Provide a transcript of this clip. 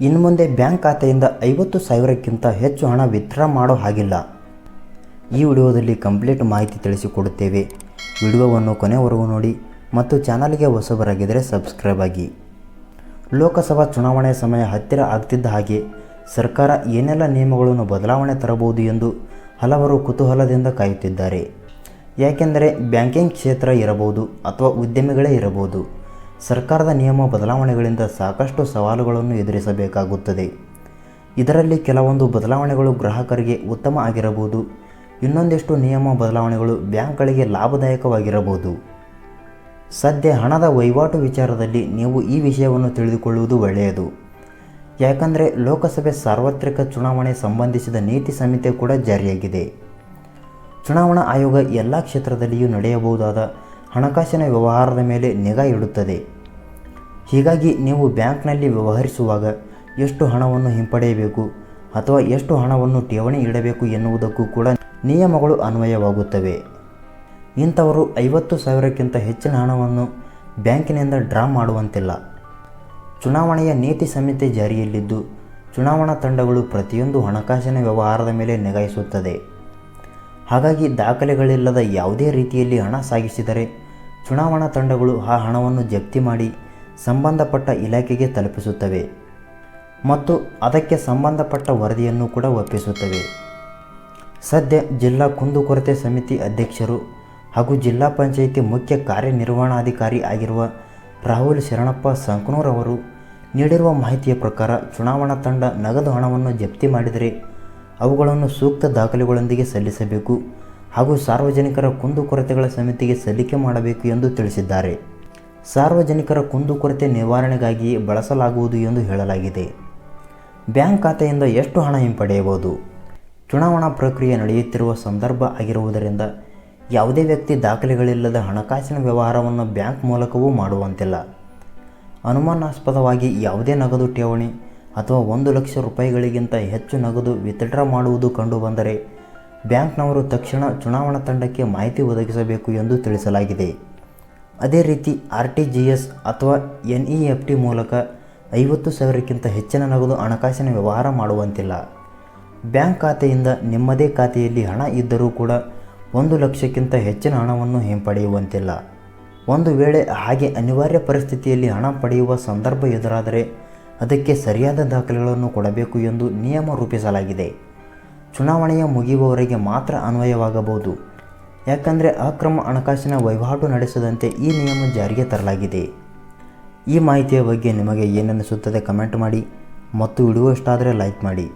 ಇನ್ನು ಮುಂದೆ ಬ್ಯಾಂಕ್ ಖಾತೆಯಿಂದ ಐವತ್ತು ಸಾವಿರಕ್ಕಿಂತ ಹೆಚ್ಚು ಹಣ ವಿತ್ಡ್ರಾ ಮಾಡೋ ಹಾಗಿಲ್ಲ. ಈ ವಿಡಿಯೋದಲ್ಲಿ ಕಂಪ್ಲೀಟ್ ಮಾಹಿತಿ ತಿಳಿಸಿಕೊಡುತ್ತೇವೆ. ವಿಡಿಯೋವನ್ನು ಕೊನೆವರೆಗೂ ನೋಡಿ ಮತ್ತು ಚಾನಲ್ಗೆ ಹೊಸಬರಾಗಿದ್ದರೆ ಸಬ್ಸ್ಕ್ರೈಬ್ ಆಗಿ. ಲೋಕಸಭಾ ಚುನಾವಣೆ ಸಮಯ ಹತ್ತಿರ ಆಗ್ತಿದ್ದ ಹಾಗೆ ಸರ್ಕಾರ ಏನೆಲ್ಲ ನಿಯಮಗಳನ್ನು ಬದಲಾವಣೆ ತರಬಹುದು ಎಂದು ಹಲವರು ಕುತೂಹಲದಿಂದ ಕಾಯುತ್ತಿದ್ದಾರೆ. ಯಾಕೆಂದರೆ ಬ್ಯಾಂಕಿಂಗ್ ಕ್ಷೇತ್ರ ಇರಬಹುದು ಅಥವಾ ಉದ್ಯಮಿಗಳೇ ಇರಬಹುದು. ಸರ್ಕಾರದ ನಿಯಮ ಬದಲಾವಣೆಗಳಿಂದ ಸಾಕಷ್ಟು ಸವಾಲುಗಳನ್ನು ಎದುರಿಸಬೇಕಾಗುತ್ತದೆ. ಇದರಲ್ಲಿ ಕೆಲವೊಂದು ಬದಲಾವಣೆಗಳು ಗ್ರಾಹಕರಿಗೆ ಉತ್ತಮ ಆಗಿರಬಹುದು, ಇನ್ನೊಂದಿಷ್ಟು ನಿಯಮ ಬದಲಾವಣೆಗಳು ಬ್ಯಾಂಕ್ಗಳಿಗೆ ಲಾಭದಾಯಕವಾಗಿರಬಹುದು. ಸದ್ಯ ಹಣದ ವಹಿವಾಟು ವಿಚಾರದಲ್ಲಿ ನೀವು ಈ ವಿಷಯವನ್ನು ತಿಳಿದುಕೊಳ್ಳುವುದು ಒಳ್ಳೆಯದು. ಯಾಕಂದರೆ ಲೋಕಸಭೆ ಸಾರ್ವತ್ರಿಕ ಚುನಾವಣೆ ಸಂಬಂಧಿಸಿದ ನೀತಿ ಸಂಹಿತೆ ಕೂಡ ಜಾರಿಯಾಗಿದೆ. ಚುನಾವಣಾ ಆಯೋಗ ಎಲ್ಲ ಕ್ಷೇತ್ರದಲ್ಲಿಯೂ ನಡೆಯಬಹುದಾದ ಹಣಕಾಸಿನ ವ್ಯವಹಾರದ ಮೇಲೆ ನಿಗಾ ಇಡುತ್ತದೆ. ಹೀಗಾಗಿ ನೀವು ಬ್ಯಾಂಕ್ನಲ್ಲಿ ವ್ಯವಹರಿಸುವಾಗ ಎಷ್ಟು ಹಣವನ್ನು ಹಿಂಪಡೆಯಬೇಕು ಅಥವಾ ಎಷ್ಟು ಹಣವನ್ನು ಠೇವಣಿ ಇಡಬೇಕು ಎನ್ನುವುದಕ್ಕೂ ಕೂಡ ನಿಯಮಗಳು ಅನ್ವಯವಾಗುತ್ತವೆ. ಇಂಥವರು ಐವತ್ತು ಸಾವಿರಕ್ಕಿಂತ ಹೆಚ್ಚಿನ ಹಣವನ್ನು ಬ್ಯಾಂಕಿನಿಂದ ಡ್ರಾ ಮಾಡುವಂತಿಲ್ಲ. ಚುನಾವಣೆಯ ನೀತಿ ಸಂಹಿತೆ ಜಾರಿಯಲ್ಲಿದ್ದು ಚುನಾವಣಾ ತಂಡಗಳು ಪ್ರತಿಯೊಂದು ಹಣಕಾಸಿನ ವ್ಯವಹಾರದ ಮೇಲೆ ನಿಗಾಯಿಸುತ್ತದೆ ಹಾಗಾಗಿ ದಾಖಲೆಗಳಿಲ್ಲದ ಯಾವುದೇ ರೀತಿಯಲ್ಲಿ ಹಣ ಸಾಗಿಸಿದರೆ ಚುನಾವಣಾ ತಂಡಗಳು ಆ ಹಣವನ್ನು ಜಪ್ತಿ ಮಾಡಿ ಸಂಬಂಧಪಟ್ಟ ಇಲಾಖೆಗೆ ತಲುಪಿಸುತ್ತವೆ ಮತ್ತು ಅದಕ್ಕೆ ಸಂಬಂಧಪಟ್ಟ ವರದಿಯನ್ನು ಕೂಡ ಒಪ್ಪಿಸುತ್ತವೆ. ಸದ್ಯ ಜಿಲ್ಲಾ ಕುಂದುಕೊರತೆ ಸಮಿತಿ ಅಧ್ಯಕ್ಷರು ಹಾಗೂ ಜಿಲ್ಲಾ ಪಂಚಾಯಿತಿ ಮುಖ್ಯ ಕಾರ್ಯನಿರ್ವಹಣಾಧಿಕಾರಿ ಆಗಿರುವ ರಾಹುಲ್ ಶರಣಪ್ಪ ಸಂಕನೂರ್ ಅವರು ನೀಡಿರುವ ಮಾಹಿತಿಯ ಪ್ರಕಾರ ಚುನಾವಣಾ ತಂಡ ನಗದು ಹಣವನ್ನು ಜಪ್ತಿ ಮಾಡಿದರೆ ಅವುಗಳನ್ನು ಸೂಕ್ತ ದಾಖಲೆಗಳೊಂದಿಗೆ ಸಲ್ಲಿಸಬೇಕು ಹಾಗೂ ಸಾರ್ವಜನಿಕರ ಕುಂದುಕೊರತೆಗಳ ಸಮಿತಿಗೆ ಸಲ್ಲಿಕೆ ಮಾಡಬೇಕು ಎಂದು ತಿಳಿಸಿದ್ದಾರೆ. ಸಾರ್ವಜನಿಕರ ಕುಂದುಕೊರತೆ ನಿವಾರಣೆಗಾಗಿ ಬಳಸಲಾಗುವುದು ಎಂದು ಹೇಳಲಾಗಿದೆ. ಬ್ಯಾಂಕ್ ಖಾತೆಯಿಂದ ಎಷ್ಟು ಹಣ ಹಿಂಪಡೆಯಬಹುದು? ಚುನಾವಣಾ ಪ್ರಕ್ರಿಯೆ ನಡೆಯುತ್ತಿರುವ ಸಂದರ್ಭ ಆಗಿರುವುದರಿಂದ ಯಾವುದೇ ವ್ಯಕ್ತಿ ದಾಖಲೆಗಳಿಲ್ಲದ ಹಣಕಾಸಿನ ವ್ಯವಹಾರವನ್ನು ಬ್ಯಾಂಕ್ ಮೂಲಕವೂ ಮಾಡುವಂತಿಲ್ಲ. ಅನುಮಾನಾಸ್ಪದವಾಗಿ ಯಾವುದೇ ನಗದು ಠೇವಣಿ ಅಥವಾ ಒಂದು ಲಕ್ಷ ರೂಪಾಯಿಗಳಿಗಿಂತ ಹೆಚ್ಚು ನಗದು ವಿತ್ಡ್ರಾ ಮಾಡುವುದು ಕಂಡುಬಂದರೆ ಬ್ಯಾಂಕ್ನವರು ತಕ್ಷಣ ಚುನಾವಣಾ ತಂಡಕ್ಕೆ ಮಾಹಿತಿ ಒದಗಿಸಬೇಕು ಎಂದು ತಿಳಿಸಲಾಗಿದೆ. ಅದೇ ರೀತಿ ಆರ್ ಟಿ ಜಿ ಎಸ್ ಅಥವಾ ಎನ್ ಇ ಎಫ್ ಟಿ ಮೂಲಕ ಐವತ್ತು ಸಾವಿರಕ್ಕಿಂತ ಹೆಚ್ಚಿನ ನಗದು ಹಣಕಾಸಿನ ವ್ಯವಹಾರ ಮಾಡುವಂತಿಲ್ಲ. ಬ್ಯಾಂಕ್ ಖಾತೆಯಿಂದ ನಿಮ್ಮದೇ ಖಾತೆಯಲ್ಲಿ ಹಣ ಇದ್ದರೂ ಕೂಡ ಒಂದು ಲಕ್ಷಕ್ಕಿಂತ ಹೆಚ್ಚಿನ ಹಣವನ್ನು ಹಿಂಪಡೆಯುವಂತಿಲ್ಲ. ಒಂದು ವೇಳೆ ಹಾಗೆ ಅನಿವಾರ್ಯ ಪರಿಸ್ಥಿತಿಯಲ್ಲಿ ಹಣ ಪಡೆಯುವ ಸಂದರ್ಭ ಎದುರಾದರೆ ಅದಕ್ಕೆ ಸರಿಯಾದ ದಾಖಲೆಗಳನ್ನು ಕೊಡಬೇಕು ಎಂದು ನಿಯಮ ರೂಪಿಸಲಾಗಿದೆ. ಚುನಾವಣೆಯ ಮುಗಿಯುವವರೆಗೆ ಮಾತ್ರ ಅನ್ವಯವಾಗಬಹುದು. ಯಾಕಂದರೆ ಅಕ್ರಮ ಹಣಕಾಸಿನ ವಹಿವಾಟು ನಡೆಸದಂತೆ ಈ ನಿಯಮ ಜಾರಿಗೆ ತರಲಾಗಿದೆ. ಈ ಮಾಹಿತಿಯ ಬಗ್ಗೆ ನಿಮಗೆ ಏನನ್ನಿಸುತ್ತದೆ ಕಮೆಂಟ್ ಮಾಡಿ ಮತ್ತು ವಿಡಿಯೋ ಇಷ್ಟ ಆದರೆ ಲೈಕ್ ಮಾಡಿ.